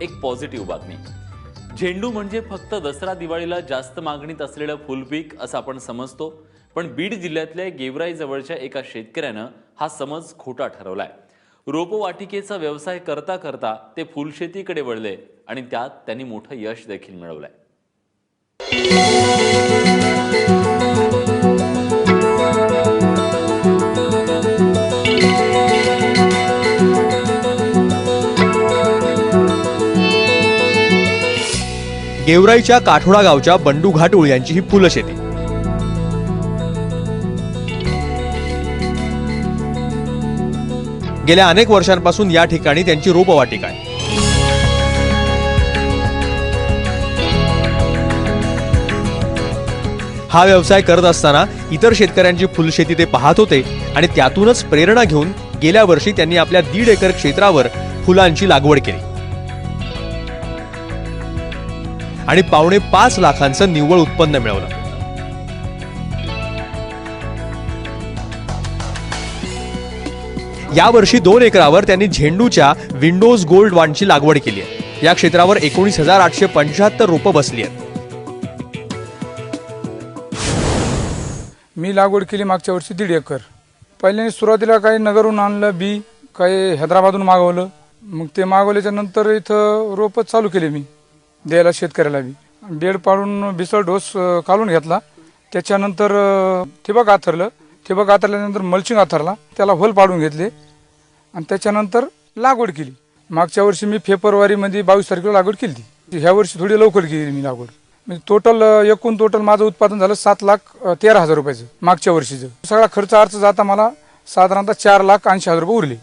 एक पॉझिटिव्ह बातमी. झेंडू म्हणजे फक्त दसरा दिवाळीला जास्त मागणीत असलेलं फुलपीक असं आपण समजतो पण बीड जिल्ह्यातल्या गेवराई जवळच्या एका शेतकऱ्यानं हा समज खोटा ठरवलाय. रोपवाटिकेचा व्यवसाय करता करता ते फुलशेतीकडे वळले आणि त्यात त्यांनी मोठं यश देखील मिळवलंय. गेवराईच्या काठोडा गावच्या बंडू घाटूळ यांची ही फुलं शेती गेल्या अनेक वर्षांपासून या ठिकाणी त्यांची रोपवाटिका आहे. हा व्यवसाय करत असताना इतर शेतकऱ्यांची फुलशेती ते पाहत होते आणि त्यातूनच प्रेरणा घेऊन गेल्या वर्षी त्यांनी आपल्या दीड एकर क्षेत्रावर फुलांची लागवड केली. आणि पावणे पाच लाखांचं निव्वळ उत्पन्न मिळवलं. यावर्षी दोन एकरावर त्यांनी झेंडूच्या विंडोज गोल्ड वाणची लागवड केली आहे. या क्षेत्रावर एकोणीस हजार आठशे पंच्याहत्तर रोपं बसली आहेत. मी लागवड केली मागच्या वर्षी दीड एकर. पहिल्याने सुरुवातीला काही नगरहून आणलं बी काही हैदराबादहून मागवलं. मग ते मागवल्याच्या नंतर इथं रोपं चालू केले मी. द्यायला शेतकऱ्याला बी. बेड पाडून बिसळ डोस काढून घेतला. त्याच्यानंतर ठिबक आथरलं. ठिबक आथरल्यानंतर मल्चिंग आथरला. त्याला होल पाडून घेतले. आणि त्याच्यानंतर लागवड केली. मागच्या वर्षी मी फेब्रुवारीमध्ये बावीस तारखेला लागवड केली ती ह्या वर्षी थोडी लवकर केली मी लागवड. म्हणजे टोटल एकूण टोटल माझं उत्पादन झालं सात लाख तेरा हजार रुपयाचं मागच्या वर्षीचं. सगळा खर्च अर्थ जाता मला साधारणतः चार लाख ऐंशी हजार रुपये उरले.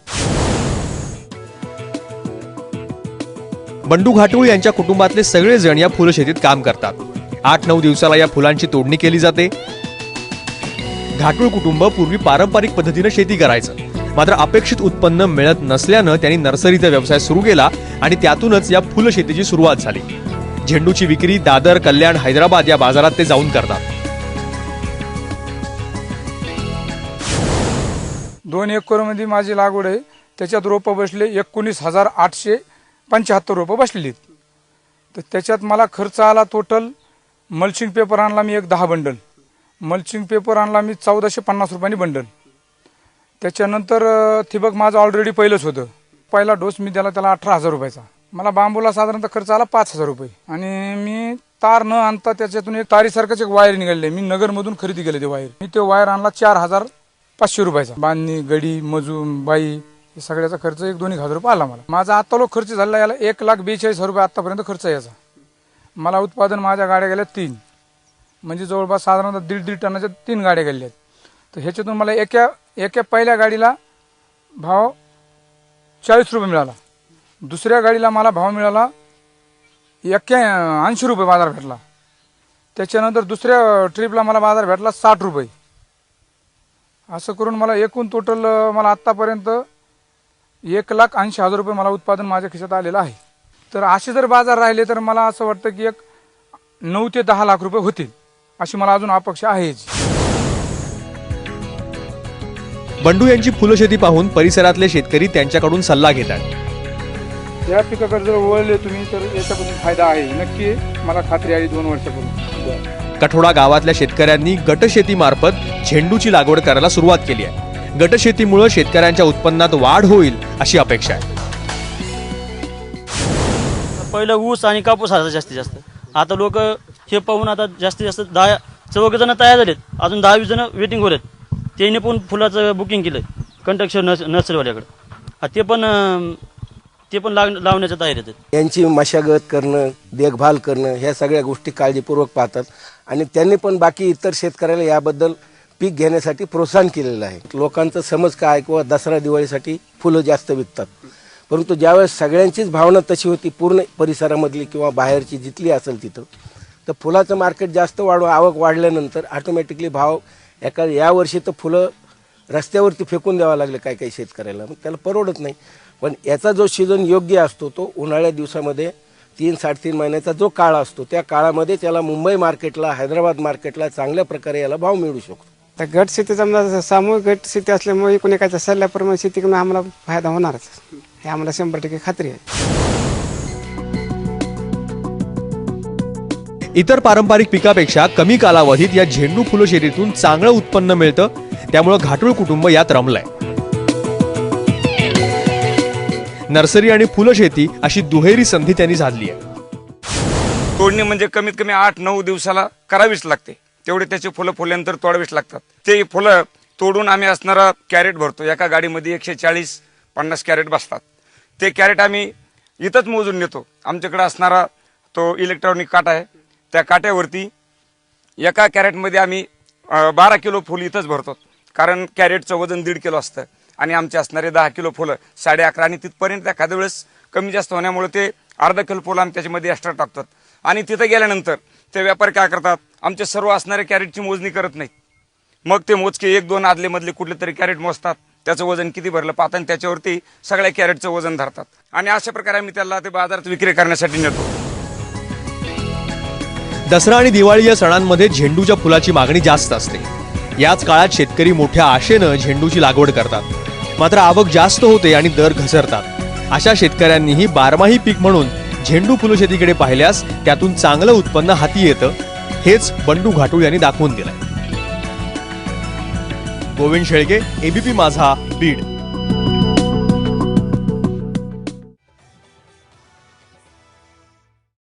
बंडू घाटुळ यांच्या कुटुंबातले सगळेजण या फुलशेतीत काम करतात. आठ नऊ दिवसाला या फुलांची तोडणी केली जाते. घाटुळ कुटुंब पूर्वी पारंपरिक पद्धतीनं शेती करायचं. मात्र अपेक्षित उत्पन्न मिळत नसल्यानं त्यांनी नर्सरीचा व्यवसाय सुरू केला आणि त्यातूनच या फुलशेतीची सुरुवात झाली. झेंडूची विक्री दादर कल्याण हैदराबाद या बाजारात ते जाऊन करतात. दोन एकरमध्ये माझी लागवड आहे. त्याच्यात रोपं बसले एकोणीस हजार आठशे पंच्याहत्तर रोपं बसलेली तर त्याच्यात मला खर्च आला टोटल मल्चिंग पेपर आणला मी एक दहा बंडल मल्चिंग पेपर आणला मी चौदाशे पन्नास रुपयांनी बंडल त्याच्यानंतर थिबक माझं ऑलरेडी पहिलंच होतं. पहिला डोस मी दिला त्याला अठरा हजार रुपयाचा. मला बांबूला साधारणतः खर्च आला पाच हजार रुपये. आणि मी तार न आणता त्याच्यातून एक तारीसारखंच एक वायर निघाले मी नगरमधून खरेदी केले ते वायर मी ते वायर आणला चार हजार पाचशे रुपयाचा. बांधणी गडी मजूर बाई सगळ्याचा खर्च एक दोन एक हजार रुपये आला मला. माझा आत्ता लोक खर्च झाला याला एक लाख बेचाळीस हजार रुपये आतापर्यंत खर्च यायचा याचा. मला उत्पादन माझ्या गाड्या गेल्या तीन. म्हणजे जवळपास साधारणतः दीड दीड टनाच्या तीन गाड्या गेल्या आहेत. तर ह्याच्यातून मला एका एका पहिल्या गाडीला भाव चाळीस रुपये मिळाला. दुसऱ्या गाडीला मला भाव मिळाला एक्क्या ऐंशी रुपये बाजार भेटला. त्याच्यानंतर दुसऱ्या ट्रिपला मला बाजार भेटला साठ रुपये. असं करून मला एकूण टोटल मला आत्तापर्यंत एक लाख ऐंशी हजार रुपये मला उत्पादन माझ्या खिशात आलेलं आहे. तर असे जर बाजार राहिले तर मला असं वाटतं की एक नऊ ते दहा लाख रुपये होतील अशी मला अजून अपेक्षा आहेच. बंडू यांची फुलशेती पाहून परिसरातले शेतकरी त्यांच्याकडून सल्ला घेतात. या पिकाकडे जर वळले तुम्ही तर याच्यापासून फायदा आहे. नक्की मला खात्री आली दोन वर्षापूर्वी. कठोडा गावातल्या शेतकऱ्यांनी गटशेतीमार्फत झेंडूची लागवड करायला सुरुवात केली आहे. गटशेतीमुळे शेतकऱ्यांच्या उत्पन्नात वाढ होईल अशी अपेक्षा आहे. पहिलं ऊस आणि कापूस असायचा जास्तीत जास्त. आता लोक हे पाहून आता जास्तीत जास्त दहा चौघ जण तयार झालेत. अजून दहा वीस जण वेटिंग होत त्यांनी पण फुलाचं बुकिंग केलं कंट्रक्शन नर्स नर्सरीवाल्याकडं. हा, ते पण ते पण लाग लावण्याच्या तयारीत आहेत. यांची मशागत करणं देखभाल करणं ह्या सगळ्या गोष्टी काळजीपूर्वक पाहतात. आणि त्यांनी पण बाकी इतर शेतकऱ्याला याबद्दल पीक घेण्यासाठी प्रोत्साहन केलेलं आहे. लोकांचा समज काय किंवा दसरा दिवाळीसाठी फुलं जास्त विकतात. परंतु ज्यावेळेस सगळ्यांचीच भावना तशी होती पूर्ण परिसरामधली किंवा बाहेरची जिथली असेल तिथं तर फुलाचं मार्केट जास्त वाढव आवक वाढल्यानंतर ऑटोमॅटिकली भाव एका यावर्षी तर फुलं रस्त्यावरती फेकून द्यावं लागलं काही काही शेतकऱ्याला. मग त्याला परवडत नाही. पण याचा जो सीझन योग्य असतो तो उन्हाळ्या दिवसामध्ये तीन साडेतीन महिन्याचा जो काळ असतो त्या काळामध्ये त्याला मुंबई मार्केटला हैदराबाद मार्केटला चांगल्या प्रकारे याला भाव मिळू शकतो. तर गट शेती समजा सामूहिक गट शेती असल्यामुळे कोणी सल्ल्याप्रमाणे शेती करून आम्हाला फायदा होणारच. हे आम्हाला शंभर टक्के खात्री आहे. इतर पारंपरिक पिकापेक्षा कमी कालावधीत या झेंडू फुलं शेतीतून चांगलं उत्पन्न मिळतं. त्यामुळं घाटूळ कुटुंब यात रमलंय. नर्सरी आणि फुलं शेती अशी दुहेरी संधी त्यांनी साधली आहे. तोडणी म्हणजे कमीत कमी आठ नऊ दिवसाला करावीच लागते. तेवढे त्याचे फुलं फुल्यानंतर तोडावीच लागतात. ते फुलं तोडून आम्ही असणारा कॅरेट भरतो. एका गाडीमध्ये एकशे चाळीस पन्नास कॅरेट बसतात. ते कॅरेट आम्ही इथंच मोजून नेतो. आमच्याकडे असणारा तो इलेक्ट्रॉनिक काटा आहे. त्या काट्यावरती एका कॅरेटमध्ये आम्ही बारा किलो फुल इथंच भरतो. कारण कॅरेटचं वजन दीड किलो असतं. आणि आमचे असणारे दहा किलो फुलं साडे अकरा आणि तिथपर्यंत एखाद्या वेळेस कमी जास्त होण्यामुळे ते अर्धा किलो फुलं आम्ही त्याच्यामध्ये एक्स्ट्रा टाकतात आणि तिथं गेल्यानंतर ते व्यापारी काय करतात? आमचे सर्व असणारे कॅरेटची मोजणी करत नाहीत. मग ते मोजके एक दोन आदले मधले कुठले तरी कॅरेट मोजतात. त्याचं वजन किती भरलं पाहतात आणि त्याच्यावरती सगळ्या कॅरेटचं वजन धरतात. आणि अशा प्रकारे आम्ही त्याला ते बाजारात विक्री करण्यासाठी नेतो. दसरा आणि दिवाळी या सणांमध्ये झेंडूच्या फुलाची मागणी जास्त असते. याच काळात शेतकरी मोठ्या आशेनं झेंडूची लागवड करतात. मात्र आवक जास्त होते आणि दर घसरतात. अशा शेतकऱ्यांनीही बारमाही पीक म्हणून झेंडू फुलशेतीकडे पाहिल्यास त्यातून चांगलं उत्पन्न हाती येतं हेच बंडू घाटूळ यांनी दाखवून दिलंय. गोविंद शेळके एबीपी माझा बीड.